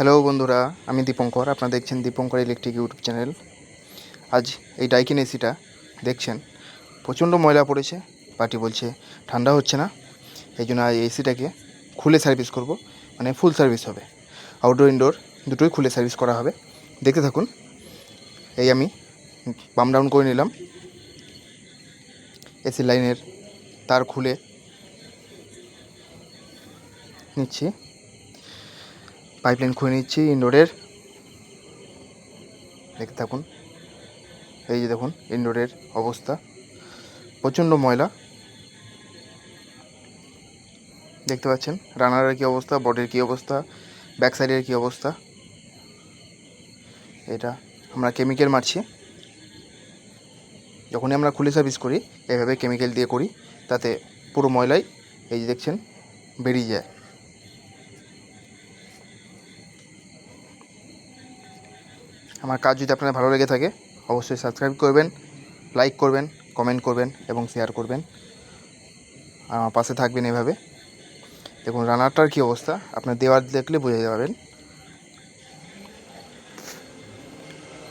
Hello বন্ধুরা, আমি দীপঙ্কর। আপনারা দেখছেন দীপঙ্কর ইলেকট্রিক ইউটিউব চ্যানেল আজ এই ডাইকিন এসিটা দেখছেন, প্রচণ্ড ময়লা পড়েছে, পার্টি বলছে, ঠান্ডা হচ্ছে না, এই জন্য এই এসিটাকে খুলে সার্ভিস করব মানে ফুল সার্ভিস হবে। আউটডোর ইনডোর দুটোই খুলে সার্ভিস করা হবে। দেখতে থাকুন, এই আমি বাম ডাউন করে নিলাম। এসি লাইনের তার খুলে নিচ্ছি। পাইপলাইন খুলে নিচ্ছি ইনডোরের দেখতে থাকুন। এই যে দেখুন ইনডোরের অবস্থা। প্রচণ্ড ময়লা। দেখতে পাচ্ছেন রানারের কী অবস্থা বডির কী অবস্থা ব্যাক সাইডের কী অবস্থা? এটা আমরা কেমিক্যাল মারছি। যখনই আমরা খুলে সার্ভিস করি, এভাবে কেমিক্যাল দিয়ে করি, তাতে পুরো ময়লাই, এই যে দেখছেন, বেরিয়ে যায়। আমার কাজ যদি আপনার ভালো লেগে থাকে, অবশ্যই সাবস্ক্রাইব করবেন লাইক করবেন কমেন্ট করবেন এবং শেয়ার করবেন। আমার পাশে থাকবেন এভাবে। দেখুন রানারটার কী অবস্থা? আপনার দেওয়ার দেখলে বুঝে যাবেন।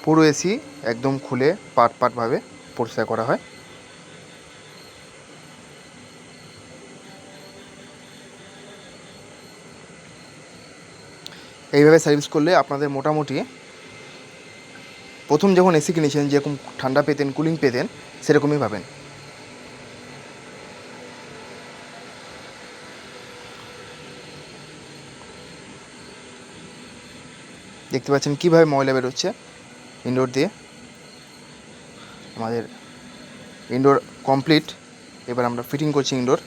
পুরো এসি একদম খুলে পাট পাটভাবে পরিষ্কার করা হয়। এইভাবে সার্ভিস করলে আপনাদের মোটামুটি প্রথম যখন এসি কিনেছেন যেরকম ঠান্ডা পেতেন কুলিং পেতেন, সেরকমই পাবেন দেখতে পাচ্ছেন কীভাবে ময়লা বেরোচ্ছে ইনডোর দিয়ে। আমাদের ইনডোর কমপ্লিট এবার আমরা ফিটিং করছি ইনডোর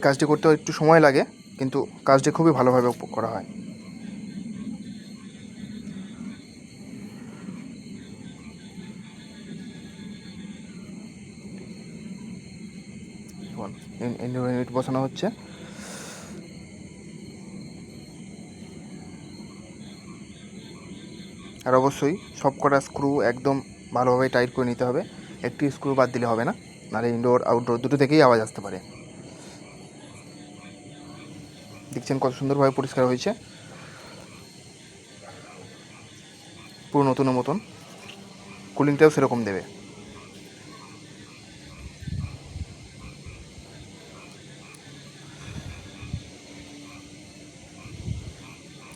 এই কাজটি করতে একটু সময় লাগে, কিন্তু কাজটি খুবই ভালোভাবে করা হয়। ইউনিট বসানো হচ্ছে। আর অবশ্যই সব কটা স্ক্রু একদম ভালোভাবে টাইট করে নিতে হবে। একটি স্ক্রু বাদ দিলে হবে না, নাহলে ইনডোর আউটডোর দুটো থেকেই আওয়াজ আসতে পারে। দেখছেন কত সুন্দরভাবে পরিষ্কার হয়েছে। পুরো নতুনের মতন। কুলিংটাও সেরকম দেবে।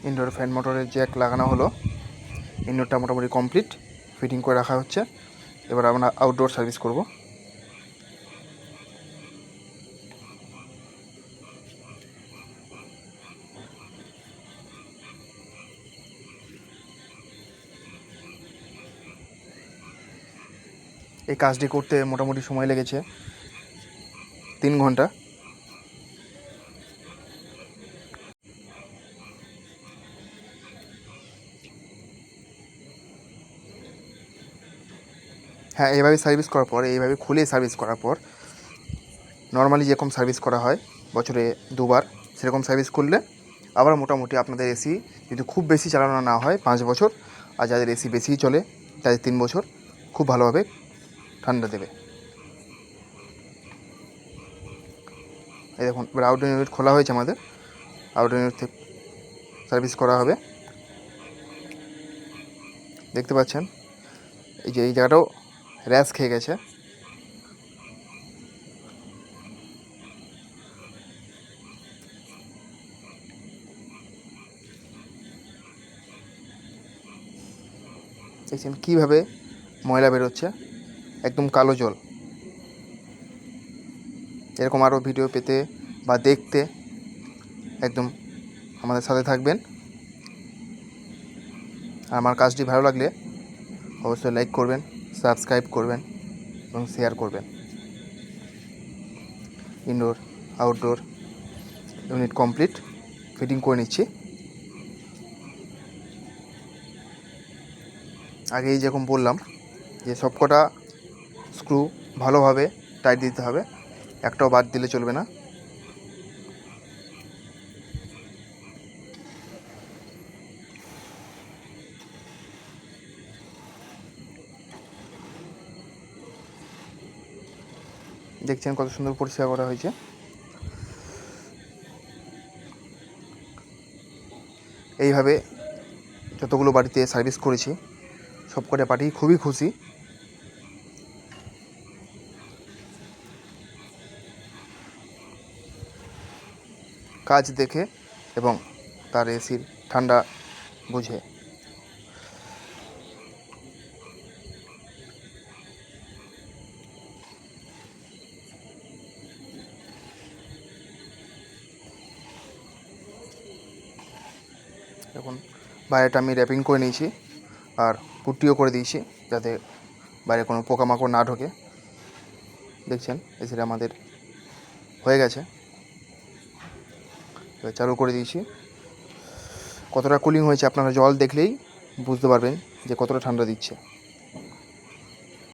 ইনডোর ফ্যান মোটরের জ্যাক লাগানো হলো। ইনডোরটা মোটামুটি কমপ্লিট ফিটিং করে রাখা হচ্ছে। এবার আমরা আউটডোর সার্ভিস করব। এই কাজটি করতে মোটামুটি সময় লেগেছে। তিন ঘণ্টা। হ্যাঁ এইভাবে সার্ভিস করার পর, এইভাবে খুলে সার্ভিস করার পর, নর্মালি যেরকম সার্ভিস করা হয়, বছরে দুবার সেরকম সার্ভিস করলে আবার মোটামুটি আপনাদের এসি যদি খুব বেশি চালানো না হয়, পাঁচ বছর, আর যাদের এসি বেশিই চলে, তাদের তিন বছর, খুব ভালোভাবে ঠান্ডা দেবে। এই দেখুন, এবার আউটডোর ইউনিট খোলা হয়েছে আমাদের। আউটডোর ইউনিট থেকে সার্ভিস করা হবে। দেখতে পাচ্ছেন, এই যে এই জায়গাটাও র্যাশ খেয়ে গেছে। দেখছেন কীভাবে ময়লা বেরোচ্ছে? একদম কালো জল। এরকম আরও ভিডিও পেতে বা দেখতে একদম আমাদের সাথে থাকবেন। আর আমার কাজটি ভালো লাগলে অবশ্যই লাইক করবেন সাবস্ক্রাইব করবেন এবং শেয়ার করবেন। Indoor outdoor unit complete fitting করে নিচ্ছি। আগেই যেরকম বললাম যে সবকটা স্ক্রু ভালোভাবে টাইট দিতে হবে। একটাও বাদ দিলে চলবে না। দেখছেন কত সুন্দর পরিষ্কার করা হয়েছে। এইভাবে যতগুলো বাড়িতে সার্ভিস করেছি, সবকটা পার্টি খুবই খুশি। কাজ দেখে এবং তার এসির ঠান্ডা বুঝে। এখন বাইরেটা আমি র্যাপিং করে নিয়েছি আর পুটিও করে দিয়েছি যাতে বাইরে কোনো পোকামাকড় না ঢোকে। দেখছেন, এসিটা আমাদের হয়ে গেছে। চালু করে দিয়েছি। কতটা কুলিং হয়েছে আপনারা জল দেখলেই বুঝতে পারবেন যে কতটা ঠান্ডা দিচ্ছে।